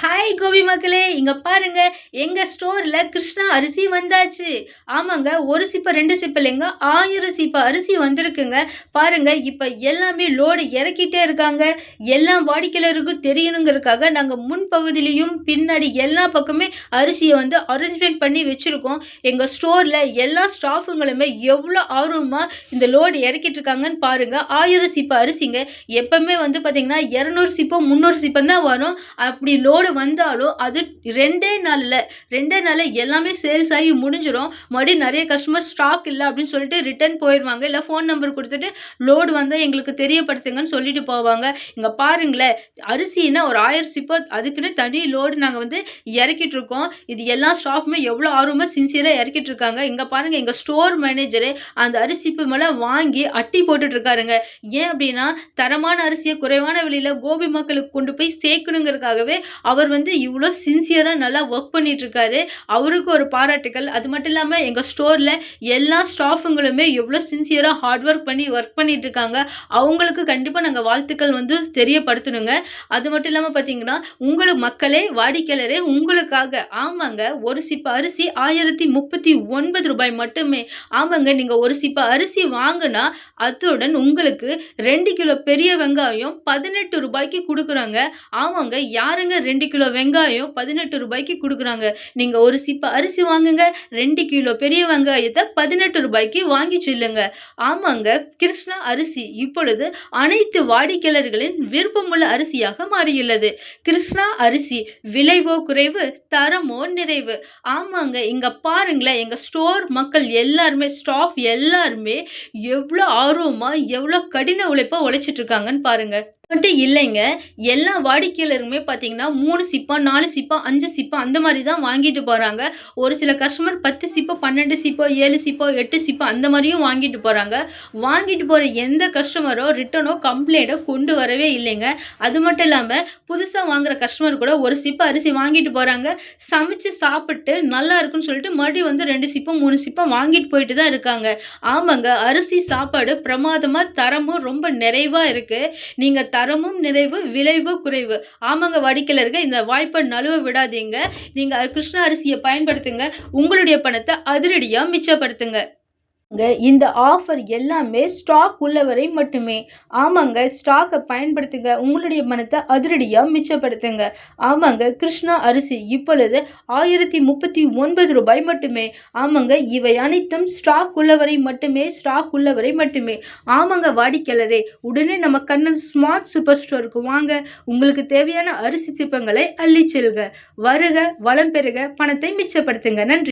Hi Gopi மக்களே. இங்கே பாருங்க. எங்கள் ஸ்டோரில் கிருஷ்ணா அரிசி வந்தாச்சு. ஆமாங்க ஒரு சிப்பை ரெண்டு சிப்பை இல்லைங்க ஆயிரம் சிப்பை அரிசி வந்திருக்குங்க. பாருங்க இப்போ எல்லாமே லோடு இறக்கிட்டே இருக்காங்க. எல்லாம் வாடிக்கையாளருக்கும் தெரியணுங்கிறதுக்காக நாங்கள் முன்பகுதியிலையும் பின்னாடி எல்லா பக்கமே அரிசியை வந்து அரேஞ்ச்மெண்ட் பண்ணி வச்சுருக்கோம். எங்கள் ஸ்டோரில் எல்லா ஸ்டாஃபுங்களுமே எவ்வளோ ஆர்வமாக இந்த லோடு இறக்கிட்டு இருக்காங்கன்னு பாருங்கள் ஆயிரம் சிப்பை அரிசிங்க. எப்பவுமே வந்து பார்த்திங்கன்னா இரநூறு சிப்பம் முந்நூறு சிப்பம் தான் வரும். அப்படி லோடு வந்தாலும் அது ரெண்டே நாளில் ரெண்டே நாளில் எல்லாமே சேல்ஸ் ஆகி முடிஞ்சிடும் மறுபடியும் நிறைய கஸ்டமர் ஸ்டாக் இல்லை அப்படின்னு சொல்லிட்டு ரிட்டர்ன் போயிடுவாங்க. இல்லை ஃபோன் நம்பர் கொடுத்துட்டு லோடு வந்தால் எங்களுக்கு தெரியப்படுத்துங்கன்னு சொல்லிட்டு போவாங்க. இங்கே பாருங்களேன் அரிசின்னா ஒரு ஆயிரம் சிப்போ அதுக்குன்னு தனி லோடு நாங்கள் வந்து இறக்கிட்டு இருக்கோம். இது எல்லா ஸ்டாஃப்மே எவ்வளோ ஆர்வமாக சின்சியராக இறக்கிட்டு இருக்காங்க. இங்கே பாருங்கள் எங்கள் ஸ்டோர் மேனேஜரு அந்த அரிசிப்பு மேலே வாங்கி அட்டி போட்டுட்டு இருக்காருங்க. ஏன் அப்படின்னா தரமான அரிசியை குறைவான விலையில் கோபி மக்களுக்கு கொண்டு போய் சேர்க்கணுங்கிறதுக்காகவே அவர் அவர் வந்து இவ்வளோ சின்சியராக நல்லா ஒர்க் பண்ணிகிட்ருக்காரு அவருக்கு ஒரு பாராட்டுகள் அது மட்டும் இல்லாமல் எங்கள் ஸ்டோரில் எல்லா ஸ்டாஃபுங்களுமே எவ்வளோ சின்சியராக ஹார்ட் ஒர்க் பண்ணி ஒர்க் பண்ணிகிட்ருக்காங்க இருக்காங்க அவங்களுக்கு கண்டிப்பாக நாங்கள் வாழ்த்துக்கள் வந்து தெரியப்படுத்தணுங்க. அது மட்டும் இல்லாமல் பார்த்தீங்கன்னா உங்களுக்கு மக்களே வாடிக்கையாளரே உங்களுக்காக ஆமாங்க ஒரு சிப்ப அரிசி ஆயிரத்தி முப்பத்தி ஒன்பது ரூபாய் மட்டுமே. ஆமாங்க நீங்கள் ஒரு சிப்ப அரிசி வாங்கினா அத்துடன் உங்களுக்கு ரெண்டு கிலோ பெரிய வெங்காயம் பதினெட்டு ரூபாய்க்கு கொடுக்குறாங்க. ஆமாங்க யாருங்க ரெண்டு ரெண்டு கிலோ வெங்காயம் பதினெட்டு ரூபாய்க்கு கொடுக்குறாங்க. நீங்கள் ஒரு சிப்பை அரிசி வாங்குங்க ரெண்டு கிலோ பெரிய வெங்காயத்தை பதினெட்டு ரூபாய்க்கு வாங்கி செல்லுங்க. ஆமாங்க கிருஷ்ணா அரிசி இப்பொழுது அனைத்து வாடிக்கையாளர்களின் விருப்பமுள்ள அரிசியாக மாறியுள்ளது. கிருஷ்ணா அரிசி விலைவோ குறைவு தரமோ நிறைவு. ஆமாங்க இங்கே பாருங்களேன் எங்கள் ஸ்டோர் மக்கள் எல்லாருமே ஸ்டாஃப் எல்லாருமே எவ்வளோ ஆர்வமாக எவ்வளோ கடின உழைப்பாக உழைச்சிட்டு இருக்காங்கன்னு மட்டும் இல்லைங்க. எல்லா வாடிக்கையாளருமே பார்த்தீங்கன்னா மூணு சிப்பம் நாலு சிப்பம் அஞ்சு சிப்பம் அந்த மாதிரி தான் வாங்கிட்டு போகிறாங்க ஒரு சில கஸ்டமர் பத்து சிப்பம் பன்னெண்டு சிப்பம் ஏழு சிப்பம் எட்டு சிப்பம் அந்த மாதிரியும் வாங்கிட்டு போகிறாங்க வாங்கிட்டு போகிற எந்த கஸ்டமரோ ரிட்டனோ கம்ப்ளைண்ட்டோ கொண்டு வரவே இல்லைங்க. அது மட்டும் இல்லாமல் புதுசாக வாங்குற கஸ்டமர் கூட ஒரு சிப்ப அரிசி வாங்கிட்டு போகிறாங்க சமைச்சு சாப்பிட்டு நல்லா இருக்குன்னு சொல்லிட்டு மறுபடியும் வந்து ரெண்டு சிப்பம் மூணு சிப்பம் வாங்கிட்டு போயிட்டு தான் இருக்காங்க. ஆமாங்க அரிசி சாப்பாடு பிரமாதமாக தரமும் ரொம்ப நிறைவாக இருக்குது நீங்கள் தரமும் நிறைவு விளைவு குறைவு. ஆமாங்க வாடிக்கையாளர்கள் இந்த வாய்ப்பை நழுவ விடாதீங்க. நீங்கள் கிருஷ்ண அரிசியை பயன்படுத்துங்க. உங்களுடைய பணத்தை அதிரடியாக மிச்சப்படுத்துங்க. இந்த ஆஃபர் எல்லாமே ஸ்டாக் உள்ளவரை மட்டுமே. ஆமாங்க ஸ்டாக்கை பயன்படுத்துங்க உங்களுடைய பணத்தை அதிரடியாக மிச்சப்படுத்துங்க. ஆமாங்க கிருஷ்ணா அரிசி இப்பொழுது ஆயிரத்தி முப்பத்தி ஒன்பது ரூபாய் மட்டுமே. ஆமாங்க இவை அனைத்தும் ஸ்டாக் உள்ளவரை மட்டுமே ஸ்டாக் உள்ளவரை மட்டுமே. ஆமாங்க வாடிக்கையாளரே உடனே நம்ம கண்ணன் ஸ்மார்ட் சூப்பர் ஸ்டோருக்கு வாங்க. உங்களுக்கு தேவையான அரிசி சிப்பங்களை அள்ளி செல்க வருக வளம் பெருக பணத்தை மிச்சப்படுத்துங்க. நன்றி.